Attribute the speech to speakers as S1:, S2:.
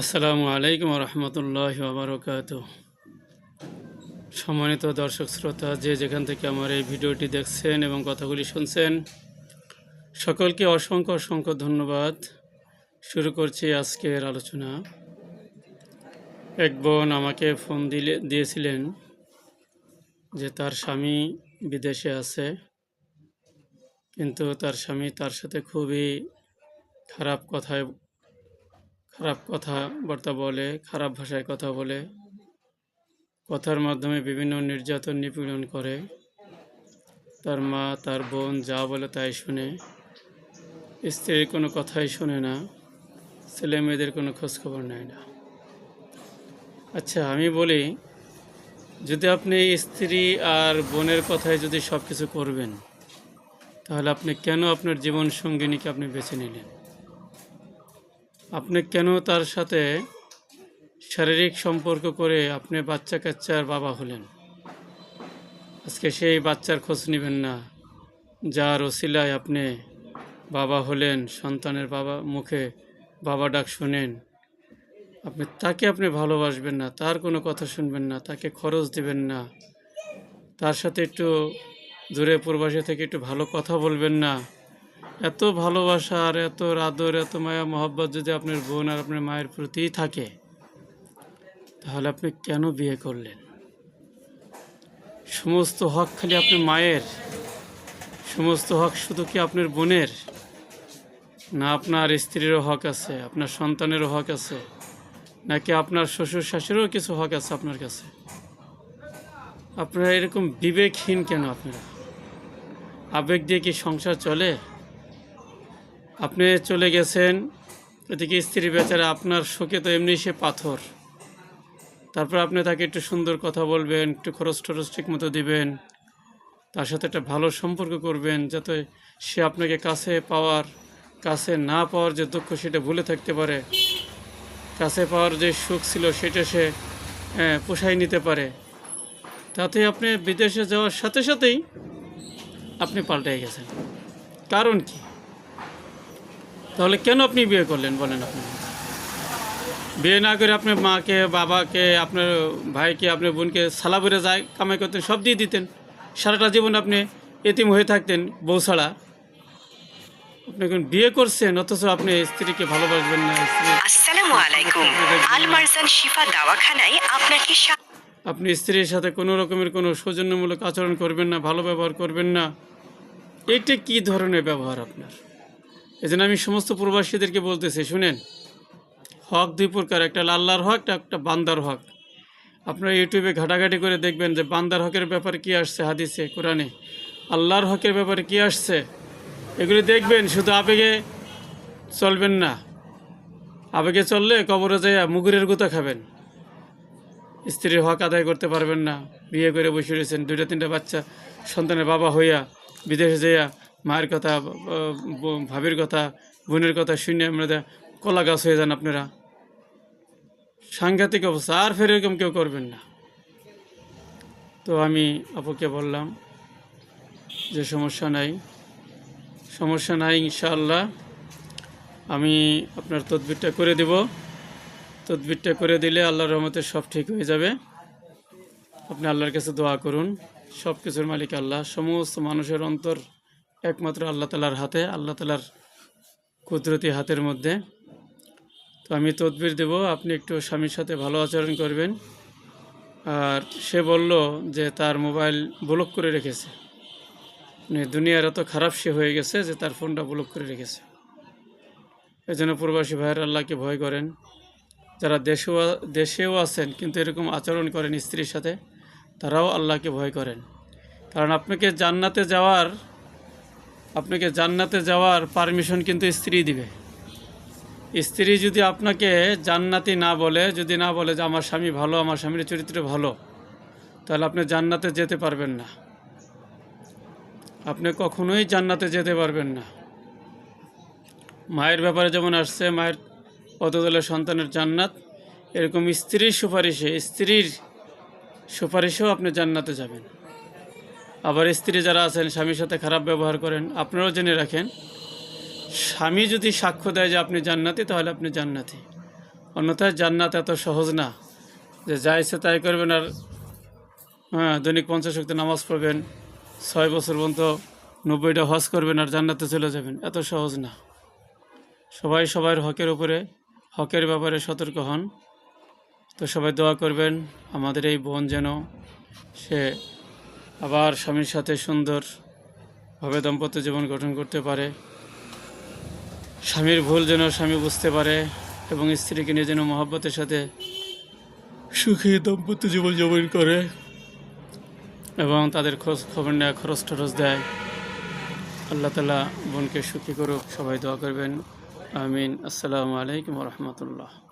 S1: আসসালামু আলাইকুম রহমতুল্লাহ বাবরকাত সম্মানিত দর্শক শ্রোতা, যে যেখান থেকে আমার এই ভিডিওটি দেখছেন এবং কথাগুলি শুনছেন, সকলকে অসংখ্য অসংখ্য ধন্যবাদ। শুরু করছি আজকের আলোচনা। এক বোন আমাকে ফোন দিলে, দিয়েছিলেন যে তার স্বামী বিদেশে আছে, কিন্তু তার স্বামী তার সাথে খুবই খারাপ কথায় খারাপ কথাবার্তা বলে, খারাপ ভাষায় কথা বলে। কথার মাধ্যমে বিভিন্ন নির্যাতন নিপীড়ন করে। তার মা, তার বোন যা বলে তাই শুনে। স্ত্রীর কোনো কথাই শোনে না। ছেলে মেয়েদের কোনো খোঁজখবর নেয় না। আচ্ছা আমি বলি, যদি আপনি স্ত্রী আর বোনের কথায় যদি সব কিছু করবেন, তাহলে আপনি কেন আপনার জীবন সঙ্গিনীকে আপনি বেছে নিলেন? আপনি কেন তার সাথে শারীরিক সম্পর্ক করে আপনি বাচ্চা কাচ্চার বাবা হলেন? আজকে সেই বাচ্চার খোঁজ নেবেন না। যার ওসিলায় আপনি বাবা হলেন, সন্তানের বাবা মুখে বাবা ডাক শুনেন। আপনি, তাকে আপনি ভালোবাসবেন না, তার কোনো কথা শুনবেন না, তাকে খরচ দিবেন না। তার সাথে একটু দূরে প্রবাসী থেকে একটু ভালো কথা বলবেন না। এত ভালোবাসা আর এত আদর, এত মায়া, মহব্বত যদি আপনার বোন আর আপনার মায়ের প্রতিই থাকে, তাহলে আপনি কেন বিয়ে করলেন? সমস্ত হক খালি আপনার মায়ের, সমস্ত হক শুধু কি আপনার বোনের? না আপনার স্ত্রীরও হক আছে, আপনার সন্তানেরও হক আছে, নাকি আপনার শ্বশুর শাশুড়িরও কিছু হক আছে আপনার কাছে? আপনারা এরকম বিবেকহীন কেন আপনারা? আবেগ দিয়ে কি সংসার চলে? আপনি চলে গেছেন, এদিকে স্ত্রী বেচারা আপনার শোকে তো এমনি সে পাথর। তারপর আপনি তাকে একটু সুন্দর কথা বলবেন, একটু খরচ টরচ ঠিক মতো দিবেন, তার সাথে একটা ভালো সম্পর্ক করবেন, যাতে সে আপনাকে কাছে পাওয়ার, কাছে না পাওয়ার যে দুঃখ সেটা ভুলে থাকতে পারে, কাছে পাওয়ার যে সুখ ছিল সেটা সে পোষাই নিতে পারে। তাতে আপনি বিদেশে যাওয়ার সাথে সাথেই আপনি পাল্টে গেছেন। কারণ কি? তাহলে কেন আপনি বিয়ে করলেন বলেন আপনি? বিয়ে না করে আপনার মাকে বাবাকে আপনার ভাইকে আপনার বোনকে সালা বেড়ে যায় কামাই করতেন সব দিয়ে দিতেন। সারাটা জীবন আপনি এতিম হয়ে থাকতেন বউ ছাড়া। আপনি এখন বিয়ে করছেন অথচ আপনি স্ত্রীকে ভালোবাসবেন না
S2: আসসালামু আলাইকুম। আল মারজান শিফা দাওয়াখানায় আপনাকে
S1: আপনি স্ত্রীর সাথে কোনো রকমের কোনো সৌজন্যমূলক আচরণ করবেন না ভালো ব্যবহার করবেন না। এটা কি ধরনের ব্যবহার আপনার? এই জন্য আমি সমস্ত প্রবাসীদেরকে বলতেছি, শুনেন, হক দুই প্রকার, একটা আল্লাহর হক একটা বান্দার হক। আপনারা ইউটিউবে ঘাটাঘাটি করে দেখবেন যে বান্দার হকের ব্যাপারে কি আসছে হাদিসে, কোরআনে। আল্লাহর হকের ব্যাপারে কি আসছে, এগুলি দেখবেন, শুধু আবেগে চলবেন না। আবেগে চললে কবরে যাইয়া মুগুরের গুতা খাবেন। স্ত্রীর হক আদায় করতে পারবেন না। বিয়ে করে বসে রয়েছেন, দুইটা তিনটা বাচ্চা, সন্তানের বাবা হইয়া, বিদেশে যাইয়া মায়ের কথা ভাবির কথা, বোনের কথা শুনে আমরা কলা গাছ হয়ে যান আপনারা। সাংঘাতিক অবস্থা, আর ফের এরকম কেউ করবেন না। তো আমি আপুকে বললাম যে, সমস্যা নাই। সমস্যা নাই, ইনশাআল্লাহ। আমি আপনার তদবিরটা করে দেব। তদবিরটা করে দিলে আল্লাহর রহমতে সব ঠিক হয়ে যাবে। আপনি আল্লাহর কাছে দোয়া করুন। সব কিছুর মালিক আল্লাহ। সমস্ত মানুষের অন্তর একমাত্র আল্লাহ তালার হাতে, আল্লাহ তালার কুদরতি হাতের মধ্যে। তো আমি তদবির দেব, আপনি একটু স্বামীর সাথে ভালো আচরণ করবেন। আর সে বলল যে তার মোবাইল ব্লক করে রেখেছে। মানে দুনিয়ার এত খারাপ সে হয়ে গেছে যে তার ফোনটা ব্লক করে রেখেছে। এই জন্য প্রবাসী ভাইয়ের আল্লাহকে ভয় করেন। যারা দেশেও দেশেও আছেন কিন্তু এরকম আচরণ করেন স্ত্রীর সাথে, তারাও আল্লাহকে ভয় করেন। কারণ আপনাকে জান্নাতে যাওয়ার আপনাকে জান্নাতে যাওয়ার পারমিশন কিন্তু স্ত্রী দিবে। স্ত্রী যদি আপনাকে জান্নাতি না বলে, যদি না বলে যে আমার স্বামী ভালো, আমার স্বামীর চরিত্র ভালো, তাহলে আপনি জান্নাতে যেতে পারবেন না। আপনি কখনোই জান্নাতে যেতে পারবেন না। মায়ের ব্যাপারে যেমন আসছে, মায়ের পদতলে সন্তানের জান্নাত, এরকম স্ত্রীর সুপারিশে, স্ত্রীর সুপারিশেও আপনি জান্নাতে যাবেন। আবার স্ত্রী যারা আছেন, স্বামীর সাথে খারাপ ব্যবহার করেন, আপনারাও জেনে রাখেন, স্বামী যদি সাক্ষ্য দেয় যে আপনি জান্নাতি, তাহলে আপনি জান্নাতি। অন্যথায় জান্নাত এত সহজ না, যে যা ইচ্ছে তাই করবেন আর হ্যাঁ দৈনিক পঞ্চাশ শক্তি নামাজ পড়বেন, ছয় বছর পর্যন্ত নব্বইটা হজ করবেন আর জান্নাতে চলে যাবেন, এত সহজ না। সবাই সবার হকের উপরে, হকের ব্যাপারে সতর্ক হন। তো সবাই দোয়া করবেন, আমাদের এই বোন যেন সে আবার স্বামীর সাথে সুন্দরভাবে দাম্পত্য জীবন গঠন করতে পারে। স্বামীর ভুল যেন স্বামী বুঝতে পারে এবং স্ত্রীকে নিয়ে যেন মহব্বতের সাথে সুখী দাম্পত্য জীবন যাপন করে এবং তাদের খোঁজ খবর নেয়, খরচ টরচ দেয়। আল্লাহ তালা বোনকে সুখী করুক। সবাই দোয়া করবেন। আমিন। আসসালামু আলাইকুম রহমতুল্লাহ।